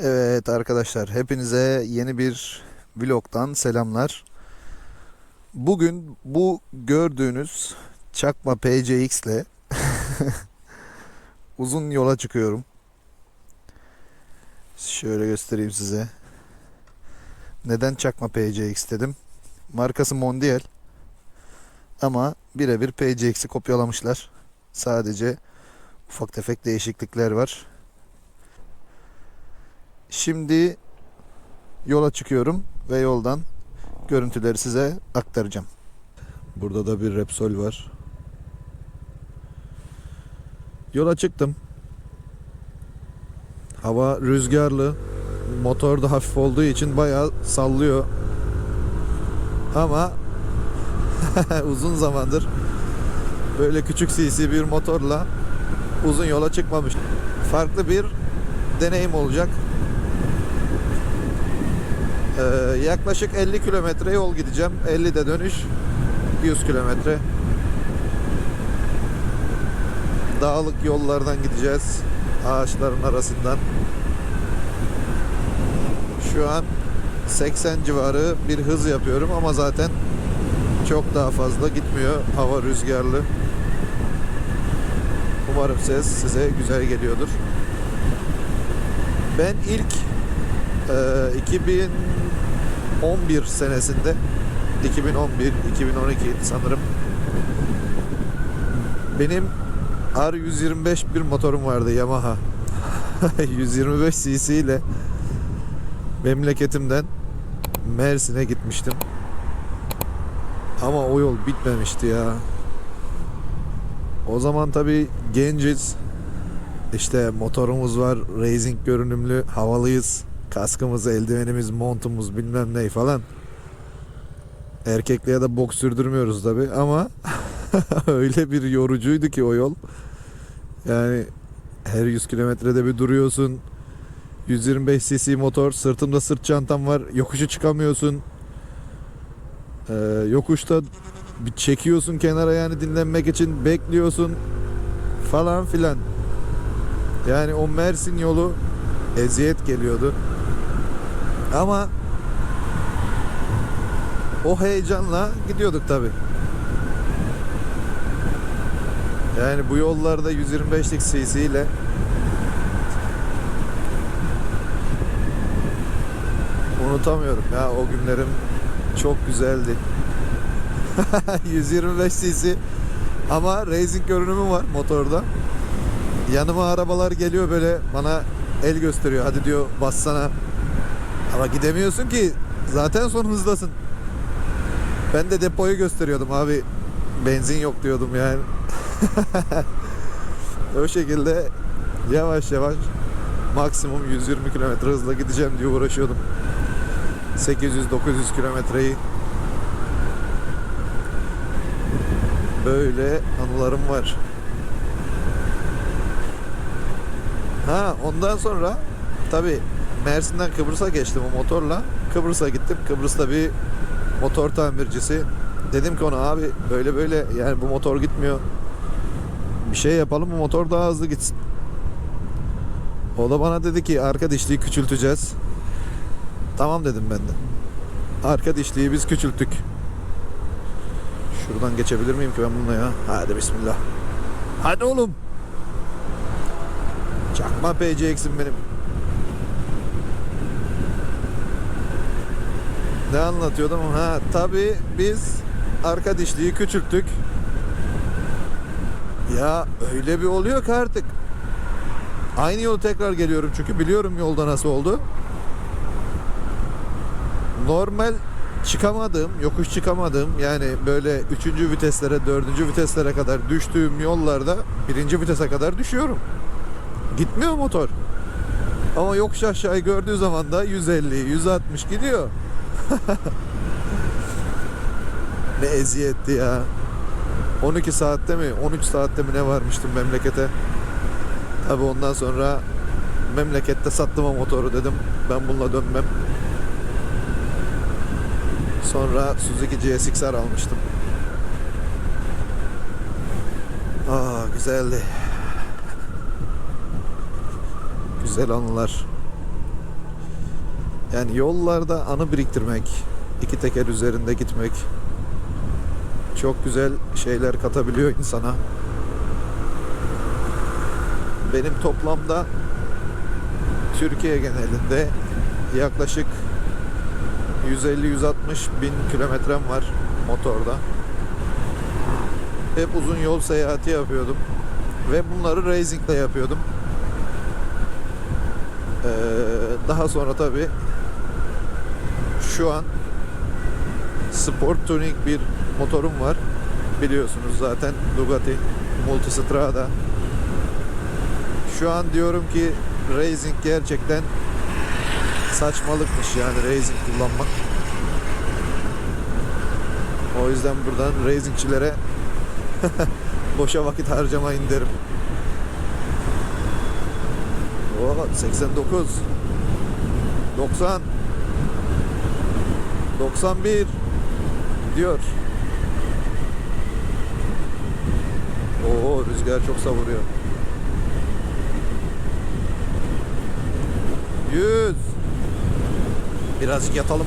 Evet arkadaşlar hepinize yeni bir vlogdan selamlar. Bugün bu gördüğünüz çakma PCX ile uzun yola çıkıyorum. Şöyle göstereyim size. Neden çakma PCX dedim? Markası Mondial. Ama birebir PCX'i kopyalamışlar. Sadece ufak tefek değişiklikler var. Şimdi yola çıkıyorum ve yoldan görüntüleri size aktaracağım. Burada da bir Repsol var. Yola çıktım. Hava rüzgarlı. Motor da hafif olduğu için bayağı sallıyor. Ama uzun zamandır böyle küçük cc bir motorla uzun yola çıkmamış. Farklı bir deneyim olacak. Ee, yaklaşık 50 kilometre yol gideceğim. 50 de dönüş. 100 kilometre. Dağlık yollardan gideceğiz. Ağaçların arasından. Şu an 80 civarı bir hız yapıyorum ama zaten çok daha fazla gitmiyor. Hava rüzgarlı. Umarım ses size güzel geliyordur. Ben ilk e, 2011 senesinde 2011 2012 sanırım. Benim R125 bir motorum vardı Yamaha. 125 cc ile memleketimden Mersin'e gitmiştim. Ama o yol bitmemişti ya. O zaman tabi genciz. İşte motorumuz var racing görünümlü havalıyız kaskımız, eldivenimiz, montumuz bilmem ne falan. Erkekliğe de bok sürdürmüyoruz tabi ama öyle bir yorucuydu ki o yol. Yani her 100 kilometrede bir duruyorsun. 125 cc motor, sırtımda sırt çantam var. Yokuşu çıkamıyorsun. Ee, yokuşta bir çekiyorsun kenara yani dinlenmek için bekliyorsun falan filan. Yani o Mersin yolu eziyet geliyordu. Ama o heyecanla gidiyorduk tabi. Yani bu yollarda 125'lik cc ile unutamıyorum ya o günlerim çok güzeldi. 125 cc ama racing görünümü var motorda. Yanıma arabalar geliyor böyle bana el gösteriyor. Hadi diyor bassana. Ama gidemiyorsun ki. Zaten son. Ben de depoyu gösteriyordum abi. Benzin yok diyordum yani. o şekilde yavaş yavaş maksimum 120 km hızla gideceğim diye uğraşıyordum. 800-900 kilometreyi böyle anılarım var. Ha ondan sonra tabi Mersin'den Kıbrıs'a geçtim o motorla. Kıbrıs'a gittim. Kıbrıs'ta bir motor tamircisi. Dedim ki ona abi böyle böyle yani bu motor gitmiyor. Bir şey yapalım bu motor daha hızlı gitsin. O da bana dedi ki arka dişliği küçülteceğiz. Tamam dedim ben de. Arka dişliği biz küçülttük. Şuradan geçebilir miyim ki ben bununla ya? Hadi bismillah. Hadi oğlum. Çakma PCX'im benim. Ne anlatıyordum? Ha tabi biz arka dişliği küçülttük. Ya öyle bir oluyor ki artık. Aynı yolu tekrar geliyorum çünkü biliyorum yolda nasıl oldu. Normal çıkamadığım, yokuş çıkamadığım yani böyle üçüncü viteslere, dördüncü viteslere kadar düştüğüm yollarda birinci vitese kadar düşüyorum. Gitmiyor motor. Ama yokuş aşağıyı gördüğü zaman da 150, 160 gidiyor. ne eziyetti ya. 12 saatte mi, 13 saatte mi ne varmıştım memlekete. Tabi ondan sonra memlekette sattım o motoru dedim. Ben bununla dönmem. Sonra Suzuki GSX-R almıştım. Aa güzeldi. Güzel anılar. Yani yollarda anı biriktirmek, iki teker üzerinde gitmek çok güzel şeyler katabiliyor insana. Benim toplamda Türkiye genelinde yaklaşık 150-160 bin kilometrem var motorda. Hep uzun yol seyahati yapıyordum. Ve bunları racingle yapıyordum. Ee, daha sonra tabi şu an Sport Tuning bir motorum var. Biliyorsunuz zaten Bugatti Multistrada. Şu an diyorum ki racing gerçekten saçmalıkmış yani racing kullanmak. O yüzden buradan racingçilere boşa vakit harcamayın derim. O 89 90 91 diyor. Oo rüzgar çok savuruyor. 100 Birazcık yatalım.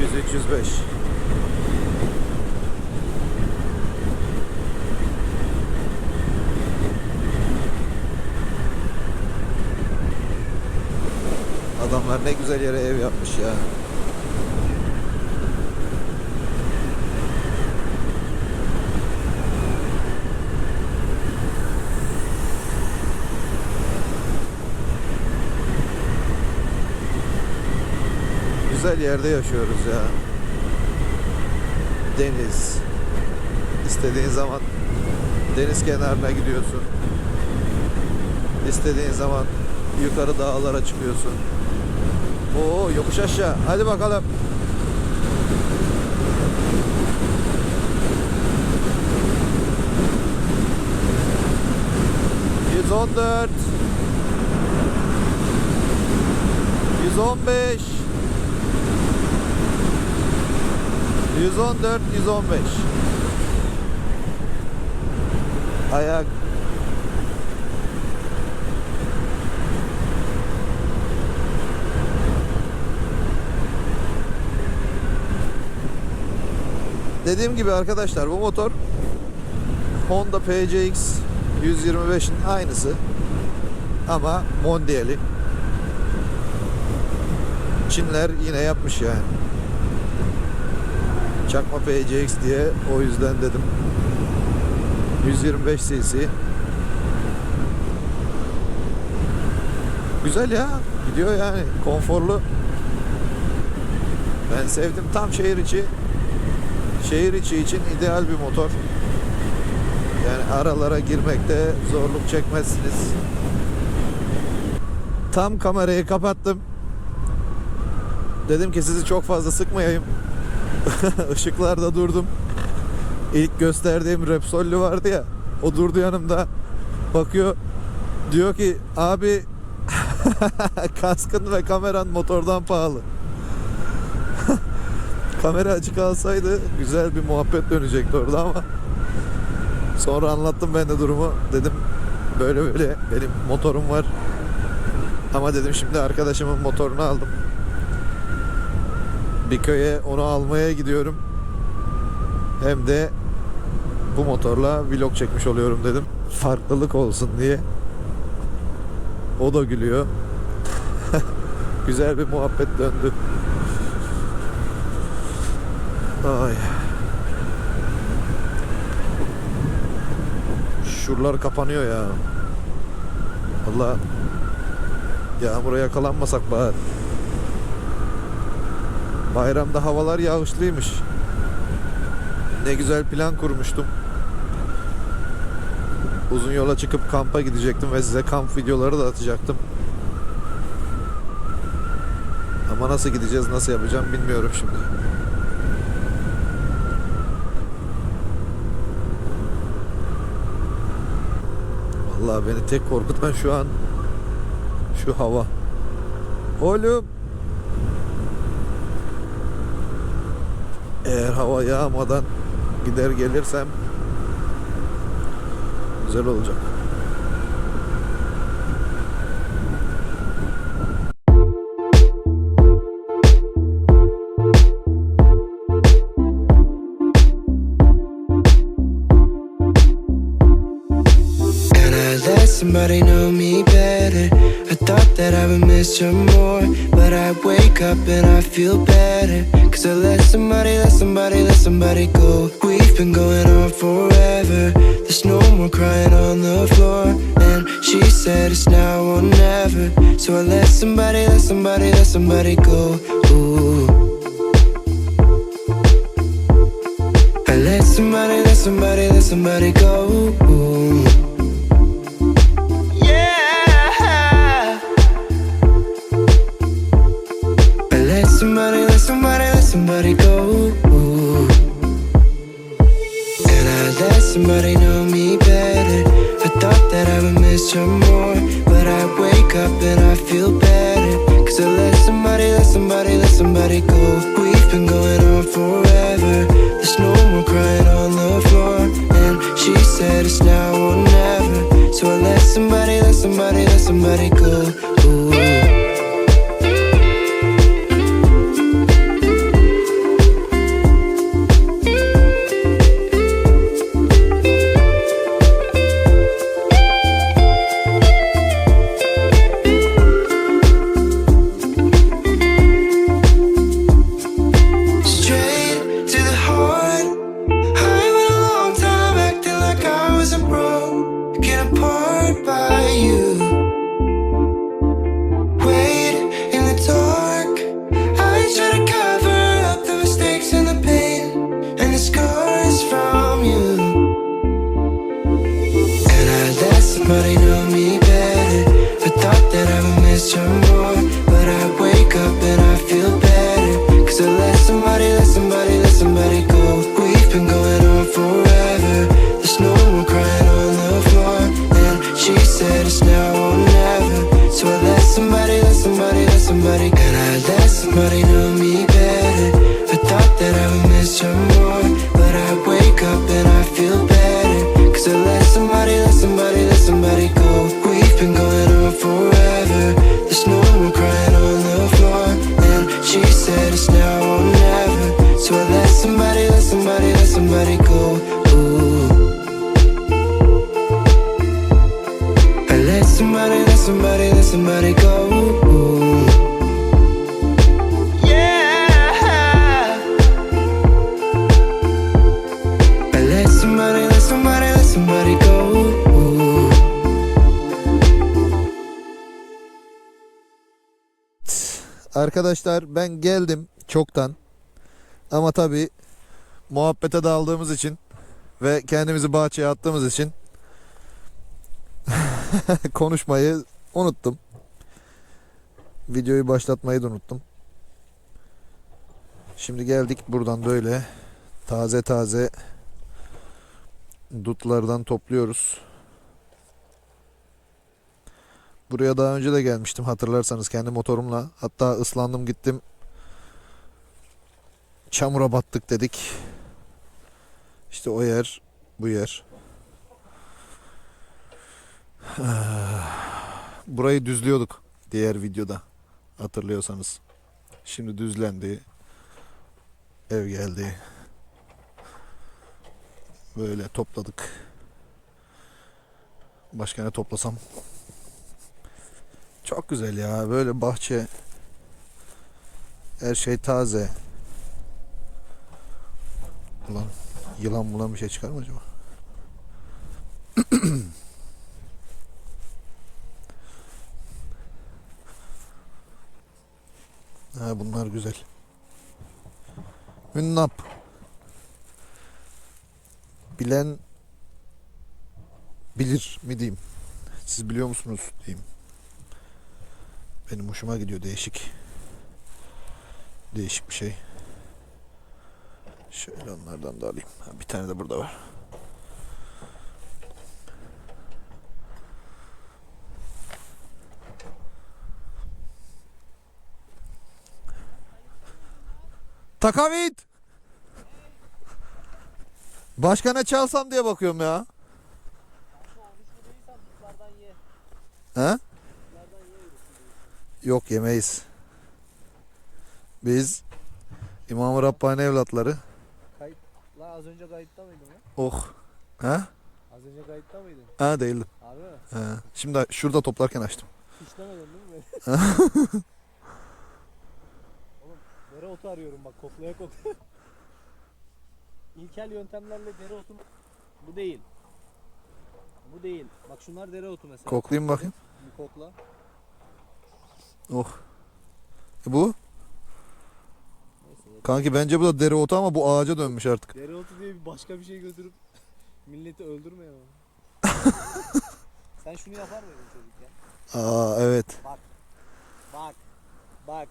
Yüz üç, yüz beş. Adamlar ne güzel yere ev yapmış ya. Güzel yerde yaşıyoruz ya. Deniz. İstediğin zaman deniz kenarına gidiyorsun. İstediğin zaman yukarı dağlara çıkıyorsun. Oo yokuş aşağı. Hadi bakalım. Yüz on dört. Yüz on beş. 114 115 Ayak Dediğim gibi arkadaşlar bu motor Honda PCX 125'in aynısı ama Mondial'i Çinler yine yapmış yani Çakma PCX diye o yüzden dedim. 125 cc. Güzel ya. Gidiyor yani. Konforlu. Ben sevdim. Tam şehir içi. Şehir içi için ideal bir motor. Yani aralara girmekte zorluk çekmezsiniz. Tam kamerayı kapattım. Dedim ki sizi çok fazla sıkmayayım. Işıklarda durdum. İlk gösterdiğim Repsol'lü vardı ya. O durdu yanımda. Bakıyor. Diyor ki abi kaskın ve kameran motordan pahalı. Kamera açık alsaydı güzel bir muhabbet dönecekti orada ama sonra anlattım ben de durumu. Dedim böyle böyle benim motorum var. Ama dedim şimdi arkadaşımın motorunu aldım bir köye onu almaya gidiyorum. Hem de bu motorla vlog çekmiş oluyorum dedim. Farklılık olsun diye. O da gülüyor. Güzel bir muhabbet döndü. Ay. Şuralar kapanıyor ya. Allah yağmura yakalanmasak bari. Bayramda havalar yağışlıymış. Ne güzel plan kurmuştum. Uzun yola çıkıp kampa gidecektim ve size kamp videoları da atacaktım. Ama nasıl gideceğiz, nasıl yapacağım bilmiyorum şimdi. Vallahi beni tek korkutan şu an şu hava. Oğlum Eğer hava yağmadan gider gelirsem güzel olacak. Somebody know me better. I thought that I would miss her more. But I wake up and I feel better. Cause I let somebody, let somebody, let somebody go. We've been going on forever. There's no more crying on the floor. And she said it's now or never. So I let somebody, let somebody, let somebody go. Ooh. I let somebody, let somebody, let somebody go. Ooh. Somebody know me better. I thought that I would miss her more. But I wake up and I feel better. Cause I let somebody, let somebody, let somebody go. We've been going on forever. There's no more crying on the floor. And she said it's now or never. So I let somebody, let somebody, let somebody go. Ooh. Arkadaşlar ben geldim çoktan. Ama tabi muhabbete daldığımız için ve kendimizi bahçeye attığımız için konuşmayı unuttum. Videoyu başlatmayı da unuttum. Şimdi geldik buradan böyle taze taze dutlardan topluyoruz. Buraya daha önce de gelmiştim hatırlarsanız kendi motorumla. Hatta ıslandım gittim. Çamura battık dedik. İşte o yer bu yer. Burayı düzlüyorduk diğer videoda hatırlıyorsanız. Şimdi düzlendi. Ev geldi. Böyle topladık. Başka ne toplasam? Çok güzel ya. Böyle bahçe. Her şey taze. Ulan yılan bulan bir şey çıkar mı acaba? Ha bunlar güzel. Hünnap. Bilen bilir mi diyeyim. Siz biliyor musunuz diyeyim. Benim hoşuma gidiyor değişik. Değişik bir şey. Şöyle onlardan da alayım. Bir tane de burada var. Takavit! Başka ne çalsam diye bakıyorum ya. He? Yok yemeyiz. Biz İmam-ı Rabbani evlatları. Kayıt. Lan az önce kayıtta mıydın lan? Oh. He? Az önce kayıtta mıydın? Ha değildim. Abi? He. Şimdi şurada toplarken açtım. Hiç demedin değil mi? Oğlum dereotu arıyorum bak koklaya koklaya. İlkel yöntemlerle dereotu bu değil. Bu değil. Bak şunlar dereotu mesela. Koklayayım bakayım. Bir kokla. Oh. E bu? Neyse. yeter. Kanki bence bu da dereotu ama bu ağaca dönmüş artık. Dereotu diye bir başka bir şey götürüp milleti öldürmeyelim. Sen şunu yapar mıydın çocukken? Aa evet. Bak. Bak.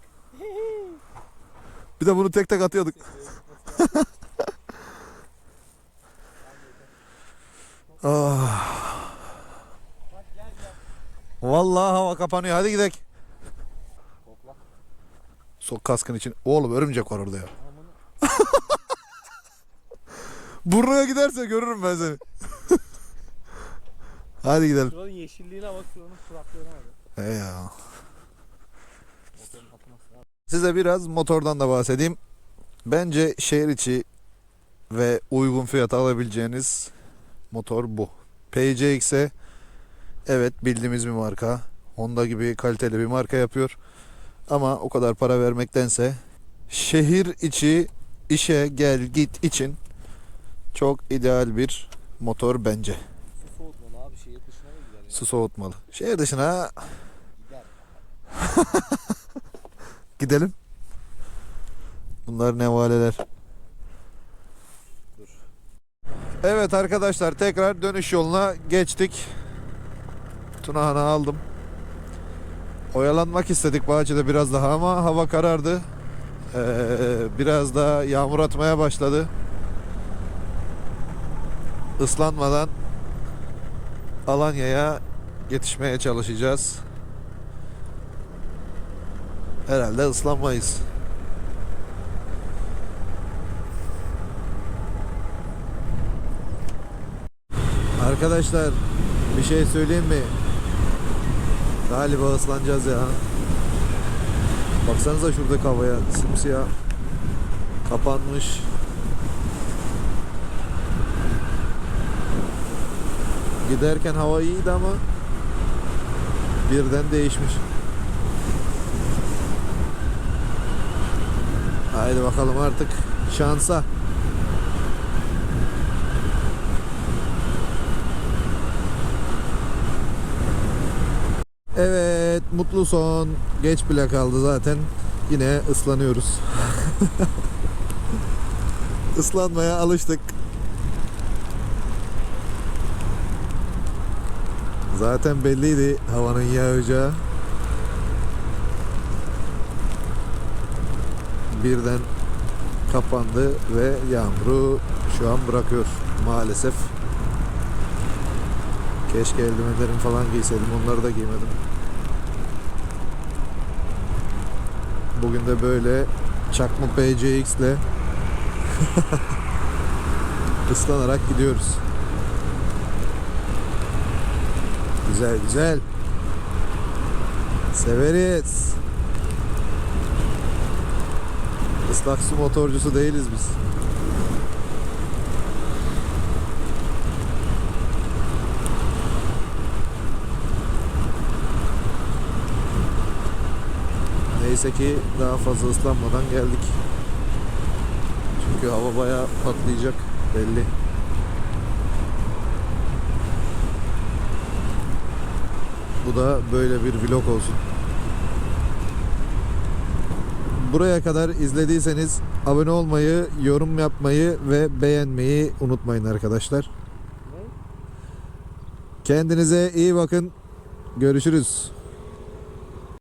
Bir de bunu tek tek atıyorduk. Ah. Vallahi hava kapanıyor. Hadi gidelim. Sok kaskın için. Oğlum örümcek var orada ya. Burnuna giderse görürüm ben seni. Hadi gidelim. Şuranın yeşilliğine bak şuranın suratlığına bak. He ya. Size biraz motordan da bahsedeyim. Bence şehir içi ve uygun fiyata alabileceğiniz motor bu. PCX'e evet bildiğimiz bir marka. Honda gibi kaliteli bir marka yapıyor. Ama o kadar para vermektense şehir içi işe gel git için çok ideal bir motor bence. Su soğutmalı abi şehir dışına mı gider ya? Su soğutmalı. Şehir dışına Gider. gidelim. Bunlar nevaleler. Dur. Evet arkadaşlar tekrar dönüş yoluna geçtik. Tunahan'ı aldım. Oyalanmak istedik bahçede biraz daha ama hava karardı. Ee, biraz da yağmur atmaya başladı. Islanmadan Alanya'ya yetişmeye çalışacağız. Herhalde ıslanmayız. Arkadaşlar bir şey söyleyeyim mi? Galiba ıslanacağız ya. Baksanıza şuradaki havaya simsiyah kapanmış. Giderken hava iyiydi ama birden değişmiş. Haydi bakalım artık şansa. Evet mutlu son. Geç bile kaldı zaten. Yine ıslanıyoruz. Islanmaya alıştık. Zaten belliydi havanın yağacağı. Birden kapandı ve yağmuru şu an bırakıyor maalesef. Keşke eldivenlerimi falan giyseydim. Onları da giymedim. Bugün de böyle çakma PCX ile ıslanarak gidiyoruz. Güzel güzel. Severiz. Su motorcusu değiliz biz. Neyse ki daha fazla ıslanmadan geldik. Çünkü hava bayağı patlayacak belli. Bu da böyle bir vlog olsun. Buraya kadar izlediyseniz abone olmayı, yorum yapmayı ve beğenmeyi unutmayın arkadaşlar. Kendinize iyi bakın. Görüşürüz.